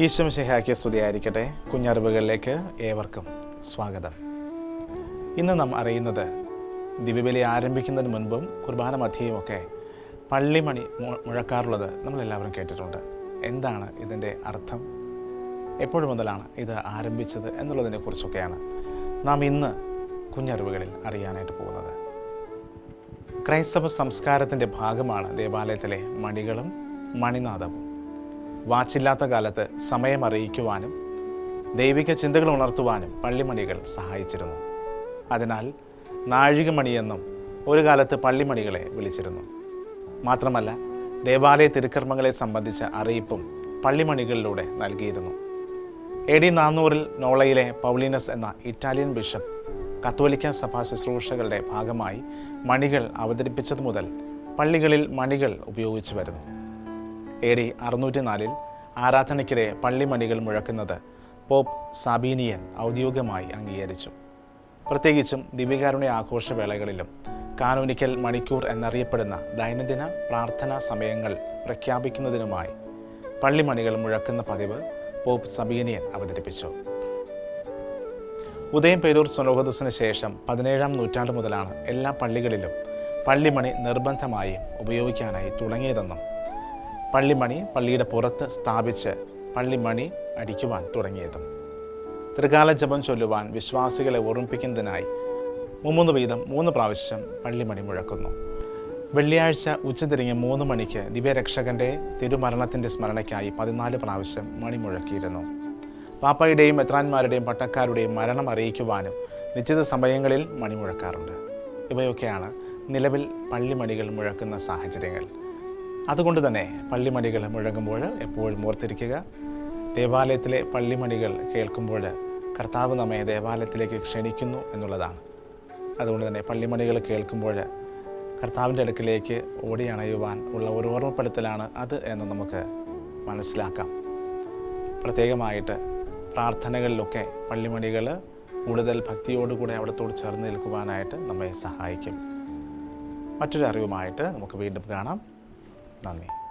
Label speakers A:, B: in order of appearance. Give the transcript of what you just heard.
A: ഈശ്വം ശിഹാക്കിയ സ്തുതിയായിരിക്കട്ടെ. കുഞ്ഞറിവുകളിലേക്ക് ഏവർക്കും സ്വാഗതം. ഇന്ന് നാം അറിയുന്നത് ദിവ്യബലി ആരംഭിക്കുന്നതിന് മുൻപും കുർബാന മധ്യയുമൊക്കെ പള്ളിമണി മുഴക്കാറുള്ളത് നമ്മളെല്ലാവരും കേട്ടിട്ടുണ്ട്. എന്താണ് ഇതിന്റെ അർത്ഥം? എപ്പോഴും മുതലാണ് ഇത് ആരംഭിച്ചത് എന്നുള്ളതിനെ കുറിച്ചൊക്കെയാണ് നാം ഇന്ന് കുഞ്ഞറിവുകളിൽ അറിയാനായിട്ട് പോകുന്നത്. ക്രൈസ്തവ സംസ്കാരത്തിന്റെ ഭാഗമാണ് ദേവാലയത്തിലെ മണികളും മണിനാദവും. വാച്ചില്ലാത്ത കാലത്ത് സമയം അറിയിക്കുവാനും ദൈവിക ചിന്തകൾ ഉണർത്തുവാനും പള്ളിമണികൾ സഹായിച്ചിരുന്നു. അതിനാൽ നാഴികമണിയെന്നും ഒരു കാലത്ത് പള്ളിമണികളെ വിളിച്ചിരുന്നു. മാത്രമല്ല ദേവാലയ തിരുക്കർമ്മങ്ങളെ സംബന്ധിച്ച അറിയിപ്പും പള്ളിമണികളിലൂടെ നൽകിയിരുന്നു. എ ഡി നാന്നൂറിൽ നോളയിലെ പൗലീനസ് എന്ന ഇറ്റാലിയൻ ബിഷപ്പ് കത്തോലിക്ക സഭാ ശുശ്രൂഷകളുടെ ഭാഗമായി മണികൾ അവതരിപ്പിച്ചതു മുതൽ പള്ളികളിൽ മണികൾ ഉപയോഗിച്ചു വരുന്നു. എ ഡി അറുന്നൂറ്റി നാലിൽ ആരാധനയ്ക്കിടെ പള്ളിമണികൾ മുഴക്കുന്നത് പോപ്പ് സാബീനിയൻ ഔദ്യോഗികമായി അംഗീകരിച്ചു. പ്രത്യേകിച്ചും ദിവ്യകാരുണ്യ ആഘോഷവേളകളിലും കാനോനിക്കൽ മണിക്കൂർ എന്നറിയപ്പെടുന്ന ദൈനംദിന പ്രാർത്ഥനാ സമയങ്ങൾ പ്രഖ്യാപിക്കുന്നതിനുമായി പള്ളിമണികൾ മുഴക്കുന്ന പതിവ് പോപ്പ് സബീനിയൻ അവതരിപ്പിച്ചു. ഉദയം പേരൂർ സ്വലോഹദസിന് ശേഷം പതിനേഴാം നൂറ്റാണ്ട് മുതലാണ് എല്ലാ പള്ളികളിലും പള്ളിമണി നിർബന്ധമായും ഉപയോഗിക്കാനായി തുടങ്ങിയതെന്നും പള്ളിമണി പള്ളിയുടെ പുറത്ത് സ്ഥാപിച്ച് പള്ളിമണി അടിക്കുവാൻ തുടങ്ങിയതും. ത്രികാല ജപം ചൊല്ലുവാൻ വിശ്വാസികളെ ഓർമ്മിപ്പിക്കുന്നതിനായി മുമ്മൂന്ന് വീതം മൂന്ന് പ്രാവശ്യം പള്ളിമണി മുഴക്കുന്നു. വെള്ളിയാഴ്ച ഉച്ചതിരിഞ്ഞ് മൂന്ന് മണിക്ക് ദിവ്യരക്ഷകന്റെ തിരുമരണത്തിന്റെ സ്മരണയ്ക്കായി പതിനാല് പ്രാവശ്യം മണി മുഴക്കിയിരുന്നു. പാപ്പയുടെയും മെത്രാന്മാരുടെയും പട്ടക്കാരുടെയും മരണം അറിയിക്കുവാനും നിശ്ചിത സമയങ്ങളിൽ മണി മുഴക്കാറുണ്ട്. ഇവയൊക്കെയാണ് നിലവിൽ പള്ളിമണികൾ മുഴക്കുന്ന സാഹചര്യങ്ങൾ. അതുകൊണ്ട് തന്നെ പള്ളിമണികൾ മുഴങ്ങുമ്പോൾ എപ്പോഴും ഓർത്തിരിക്കുക. ദേവാലയത്തിലെ പള്ളിമണികൾ കേൾക്കുമ്പോൾ കർത്താവ് നമ്മെ ദേവാലയത്തിലേക്ക് ക്ഷണിക്കുന്നു എന്നുള്ളതാണ്. അതുകൊണ്ട് തന്നെ പള്ളിമണികൾ കേൾക്കുമ്പോൾ കർത്താവിന്റെ അടുക്കിലേക്ക് ഓടി അണയുവാൻ ഉള്ള ഒരു ഓർമ്മപ്പെടുത്തലാണ് അത് എന്ന് നമുക്ക് മനസ്സിലാക്കാം. പ്രത്യേകമായിട്ട് പ്രാർത്ഥനകളിലൊക്കെ പള്ളിമണികൾ കൂടുതൽ ഭക്തിയോടുകൂടെ അവിടത്തോട് ചേർന്ന് നിൽക്കുവാനായിട്ട് നമ്മെ സഹായിക്കും. മറ്റൊരു അറിവുമായിട്ട് നമുക്ക് വീണ്ടും കാണാം. nami.